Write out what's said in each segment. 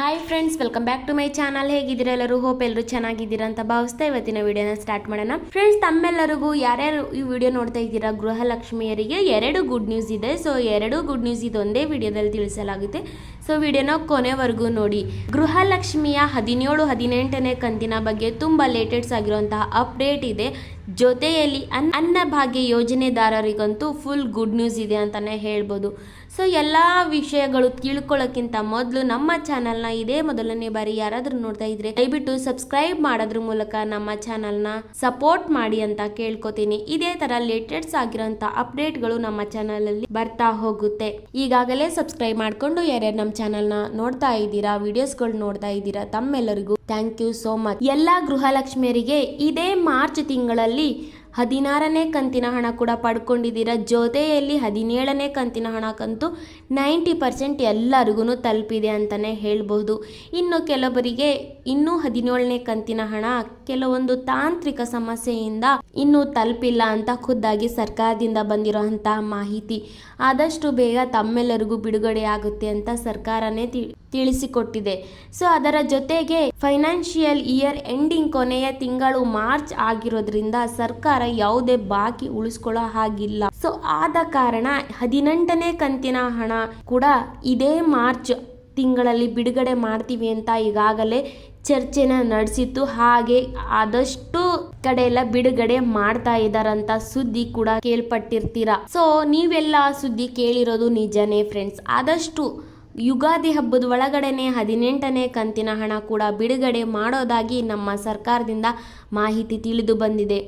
Hi friends welcome back to my channel ಹೇಗಿದ್ದೀರಾ ಎಲ್ಲರೂ? Hope ಎಲ್ಲರೂ ಚೆನ್ನಾಗಿದ್ದೀರಾ ಅಂತ ಭಾವಿಸ್ತಾ ಇವತ್ತಿನ ವಿಡಿಯೋನ ಸ್ಟಾರ್ಟ್ ಮಾಡೋಣ. ಫ್ರೆಂಡ್ಸ್ ತಮ್ಮೆಲ್ಲರಿಗೂ ಯಾರ್ಯಾರು ಈ ವಿಡಿಯೋ ನೋಡ್ತಾ ಇದ್ದೀರಾ? ಗೃಹಲಕ್ಷ್ಮಿಯರಿಗೆ ಎರಡು ಗುಡ್ ನ್ಯೂಸ್ ಇದೆ. ಸೊ ಎರಡು ಗುಡ್ ನ್ಯೂಸ್ ಇದೊಂದೇ ವಿಡಿಯೋದಲ್ಲಿ ತಿಳಿಸಲಾಗುತ್ತೆ. ಸೊ ವಿಡಿಯೋನ ಕೊನೆವರೆಗೂ ನೋಡಿ. ಗೃಹಲಕ್ಷ್ಮಿಯ ಹದಿನೇಳು, ಹದಿನೆಂಟನೇ ಕಂತಿನ ಬಗ್ಗೆ ತುಂಬ ಲೇಟೆಸ್ಟ್ ಆಗಿರುವಂತಹ ಅಪ್ಡೇಟ್ ಇದೆ. ಜೊತೆಯಲ್ಲಿ ಅನ್, ಅನ್ನಭಾಗ್ಯ ಯೋಜನೆದಾರರಿಗಂತೂ ಫುಲ್ ಗುಡ್ ನ್ಯೂಸ್ ಇದೆ ಅಂತಲೇ ಹೇಳ್ಬೋದು. ಸೊ ಎಲ್ಲ ವಿಷಯಗಳು ತಿಳ್ಕೊಳ್ಳೋಕ್ಕಿಂತ ಮೊದಲು ನಮ್ಮ ಚಾನಲ್ನ ಇದೇ ಮೊದಲನೇ ಬಾರಿ ಯಾರಾದರೂ ನೋಡ್ತಾ ಇದ್ರೆ ದಯವಿಟ್ಟು ಸಬ್ಸ್ಕ್ರೈಬ್ ಮಾಡೋದ್ರ ಮೂಲಕ ನಮ್ಮ ಚಾನಲ್ನ ಸಪೋರ್ಟ್ ಮಾಡಿ ಅಂತ ಕೇಳ್ಕೊತೀನಿ. ಇದೇ ತರ ಲೇಟೆಸ್ಟ್ ಆಗಿರೋಂಥ ಅಪ್ಡೇಟ್ಗಳು ನಮ್ಮ ಚಾನಲಲ್ಲಿ ಬರ್ತಾ ಹೋಗುತ್ತೆ. ಈಗಾಗಲೇ ಸಬ್ಸ್ಕ್ರೈಬ್ ಮಾಡ್ಕೊಂಡು ಯಾರ್ಯಾರು ನಮ್ಮ ಚಾನಲ್ನ ನೋಡ್ತಾ ಇದ್ದೀರಾ ವಿಡಿಯೋಸ್ಗಳು ನೋಡ್ತಾ ಇದ್ದೀರಾ, ತಮ್ಮೆಲ್ಲರಿಗೂ ಥ್ಯಾಂಕ್ ಯು ಸೋ ಮಚ್ ಎಲ್ಲ ಗೃಹಲಕ್ಷ್ಮಿಯರಿಗೆ ಇದೇ ಮಾರ್ಚ್ ತಿಂಗಳಲ್ಲಿ ಹದಿನಾರನೇ ಕಂತಿನ ಹಣ ಕೂಡ ಪಡ್ಕೊಂಡಿದ್ದೀರಾ? ಜೊತೆಯಲ್ಲಿ ಹದಿನೇಳನೇ ಕಂತಿನ ಹಣಕ್ಕಂತೂ ನೈಂಟಿ ಪರ್ಸೆಂಟ್ ಎಲ್ಲರಿಗೂ ತಲುಪಿದೆ ಅಂತಲೇ ಹೇಳ್ಬೋದು ಇನ್ನು ಕೆಲವರಿಗೆ ಇನ್ನೂ ಹದಿನೇಳನೇ ಕಂತಿನ ಹಣ ಕೆಲವೊಂದು ತಾಂತ್ರಿಕ ಸಮಸ್ಯೆಯಿಂದ ಇನ್ನೂ ತಲುಪಿಲ್ಲ ಅಂತ ಖುದ್ದಾಗಿ ಸರ್ಕಾರದಿಂದ ಬಂದಿರೋಂತಹ ಮಾಹಿತಿ. ಆದಷ್ಟು ಬೇಗ ತಮ್ಮೆಲ್ಲರಿಗೂ ಬಿಡುಗಡೆ ಆಗುತ್ತೆ ಅಂತ ಸರ್ಕಾರನೇ ತಿ ತಿಳಿಸಿಕೊಟ್ಟಿದೆ. ಸೊ, ಅದರ ಜೊತೆಗೆ ಫೈನಾನ್ಷಿಯಲ್ ಇಯರ್ ಎಂಡಿಂಗ್ ಕೊನೆಯ ತಿಂಗಳು ಮಾರ್ಚ್ ಆಗಿರೋದ್ರಿಂದ ಸರ್ಕಾರ ಯಾವುದೇ ಬಾಕಿ ಉಳಿಸ್ಕೊಳ್ಳೋ ಹಾಗಿಲ್ಲ. ಸೊ, ಆದ ಕಾರಣ ಹದಿನೆಂಟನೇ ಕಂತಿನ ಹಣ ಕೂಡ ಇದೇ ಮಾರ್ಚ್ ತಿಂಗಳಲ್ಲಿ ಬಿಡುಗಡೆ ಮಾಡ್ತೀವಿ ಅಂತ ಈಗಾಗಲೇ ಚರ್ಚೆನ ನಡೆಸಿತ್ತು. ಹಾಗೆ ಆದಷ್ಟು ಕಡೆ ಎಲ್ಲ ಬಿಡುಗಡೆ ಮಾಡ್ತಾ ಇದ್ದಾರಂತ ಸುದ್ದಿ ಕೂಡ ಕೇಳ್ಪಟ್ಟಿರ್ತೀರಾ. ಸೊ, ನೀವೆಲ್ಲ ಸುದ್ದಿ ಕೇಳಿರೋದು ನಿಜನೇ ಫ್ರೆಂಡ್ಸ್. ಆದಷ್ಟು ಯುಗಾದಿ ಹಬ್ಬದ ಒಳಗಡೆನೆ ಹದಿನೆಂಟನೇ ಕಂತಿನ ಹಣ ಕೂಡ ಬಿಡುಗಡೆ ಮಾಡೋದಾಗಿ ನಮ್ಮ ಸರ್ಕಾರದಿಂದ ಮಾಹಿತಿ ತಿಳಿದು ಬಂದಿದೆ.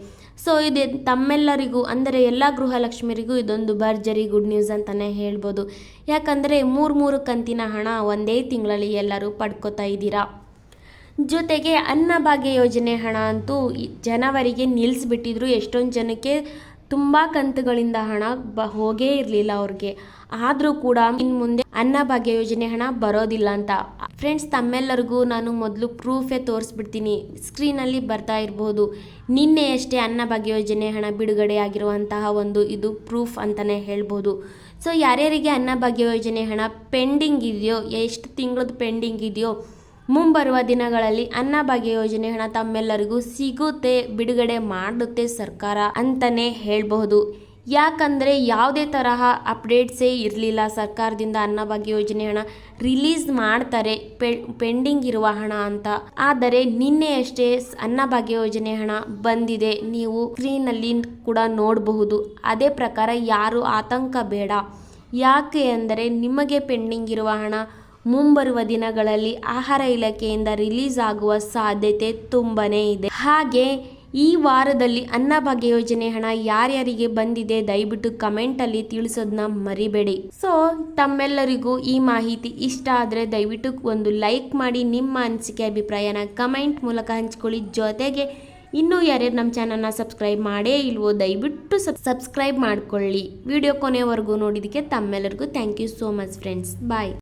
ಸೊ ಇದೆ ತಮ್ಮೆಲ್ಲರಿಗೂ, ಅಂದರೆ ಎಲ್ಲ ಗೃಹಲಕ್ಷ್ಮಿಯರಿಗೂ ಇದೊಂದು ಭರ್ಜರಿ ಗುಡ್ ನ್ಯೂಸ್ ಅಂತಲೇ ಹೇಳ್ಬೋದು. ಯಾಕಂದರೆ ಮೂರು ಮೂರು ಕಂತಿನ ಹಣ ಒಂದೇ ತಿಂಗಳಲ್ಲಿ ಎಲ್ಲರೂ ಪಡ್ಕೋತಾ ಇದ್ದೀರಾ? ಜೊತೆಗೆ ಅನ್ನಭಾಗ್ಯ ಯೋಜನೆ ಹಣ ಅಂತೂ ಜನವರಿಗೆ ನಿಲ್ಲಿಸ್ಬಿಟ್ಟಿದ್ರು ಎಷ್ಟೊಂದು ಜನಕ್ಕೆ ತುಂಬ ಕಂತುಗಳಿಂದ ಹಣ ಬ, ಹೋಗೇ ಇರಲಿಲ್ಲ ಅವ್ರಿಗೆ. ಆದರೂ ಕೂಡ ಇನ್ನು ಮುಂದೆ ಅನ್ನಭಾಗ್ಯ ಯೋಜನೆ ಹಣ ಬರೋದಿಲ್ಲ ಅಂತ. ಫ್ರೆಂಡ್ಸ್ ತಮ್ಮೆಲ್ಲರಿಗೂ ನಾನು ಮೊದಲು ಪ್ರೂಫೇ ತೋರಿಸ್ಬಿಡ್ತೀನಿ. ಸ್ಕ್ರೀನಲ್ಲಿ ಬರ್ತಾ ಇರಬಹುದು ನಿನ್ನೆಯಷ್ಟೇ ಅನ್ನಭಾಗ್ಯ ಯೋಜನೆ ಹಣ ಬಿಡುಗಡೆ ಆಗಿರುವಂತಹ ಒಂದು ಇದು ಪ್ರೂಫ್ ಅಂತಲೇ ಹೇಳ್ಬೋದು. ಸೊ ಯಾರ್ಯಾರಿಗೆ ಅನ್ನಭಾಗ್ಯ ಯೋಜನೆ ಹಣ ಪೆಂಡಿಂಗ್ ಇದೆಯೋ, ಎಷ್ಟು ತಿಂಗಳದ್ದು ಪೆಂಡಿಂಗ್ ಇದೆಯೋ ಮುಂಬರುವ ದಿನಗಳಲ್ಲಿ ಅನ್ನಭಾಗ್ಯ ಯೋಜನೆ ಹಣ ತಮ್ಮೆಲ್ಲರಿಗೂ ಸಿಗುತ್ತೆ, ಬಿಡುಗಡೆ ಮಾಡುತ್ತೆ ಸರ್ಕಾರ ಅಂತಾನೆ ಹೇಳಬಹುದು. ಯಾಕಂದರೆ ಯಾವುದೇ ತರಹ ಅಪ್ಡೇಟ್ಸೇ ಇರಲಿಲ್ಲ. ಸರ್ಕಾರದಿಂದ ಅನ್ನಭಾಗ್ಯ ಯೋಜನೆ ಹಣ ರಿಲೀಸ್ ಮಾಡ್ತಾರೆ ಪೆಂಡಿಂಗ್ ಇರುವ ಹಣ ಅಂತ. ಆದರೆ ನಿನ್ನೆಯಷ್ಟೇ ಅನ್ನಭಾಗ್ಯ ಯೋಜನೆ ಹಣ ಬಂದಿದೆ. ನೀವು ಸ್ಕ್ರೀನಲ್ಲಿ ಕೂಡ ನೋಡಬಹುದು. ಅದೇ ಪ್ರಕಾರ ಯಾರು ಆತಂಕ ಬೇಡ. ಯಾಕೆ ಅಂದರೆ ನಿಮಗೆ ಪೆಂಡಿಂಗ್ ಇರುವ ಹಣ ಮುಂಬರುವ ದಿನಗಳಲ್ಲಿ ಆಹಾರ ಇಲಾಖೆಯಿಂದ ರಿಲೀಸ್ ಆಗುವ ಸಾಧ್ಯತೆ ತುಂಬನೇ ಇದೆ. ಹಾಗೆ ಈ ವಾರದಲ್ಲಿ ಅನ್ನಭಾಗ್ಯ ಯೋಜನೆ ಹಣ ಯಾರ್ಯಾರಿಗೆ ಬಂದಿದೆ ದಯವಿಟ್ಟು ಕಮೆಂಟಲ್ಲಿ ತಿಳಿಸೋದನ್ನ ಮರಿಬೇಡಿ. ಸೊ ತಮ್ಮೆಲ್ಲರಿಗೂ ಈ ಮಾಹಿತಿ ಇಷ್ಟ ಆದರೆ ದಯವಿಟ್ಟು ಒಂದು ಲೈಕ್ ಮಾಡಿ ನಿಮ್ಮ ಅನಿಸಿಕೆ ಅಭಿಪ್ರಾಯನ ಕಮೆಂಟ್ ಮೂಲಕ ಹಂಚ್ಕೊಳ್ಳಿ. ಜೊತೆಗೆ ಇನ್ನೂ ಯಾರ್ಯಾರು ನಮ್ಮ ಚಾನಲ್ನ ಸಬ್ಸ್ಕ್ರೈಬ್ ಮಾಡೇ ಇಲ್ವೋ ದಯವಿಟ್ಟು ಸಬ್ ಸಬ್ಸ್ಕ್ರೈಬ್ ಮಾಡ್ಕೊಳ್ಳಿ. ವಿಡಿಯೋ ಕೊನೆವರೆಗೂ ನೋಡಿದ್ದಕ್ಕೆ ತಮ್ಮೆಲ್ಲರಿಗೂ thank you so much friends bye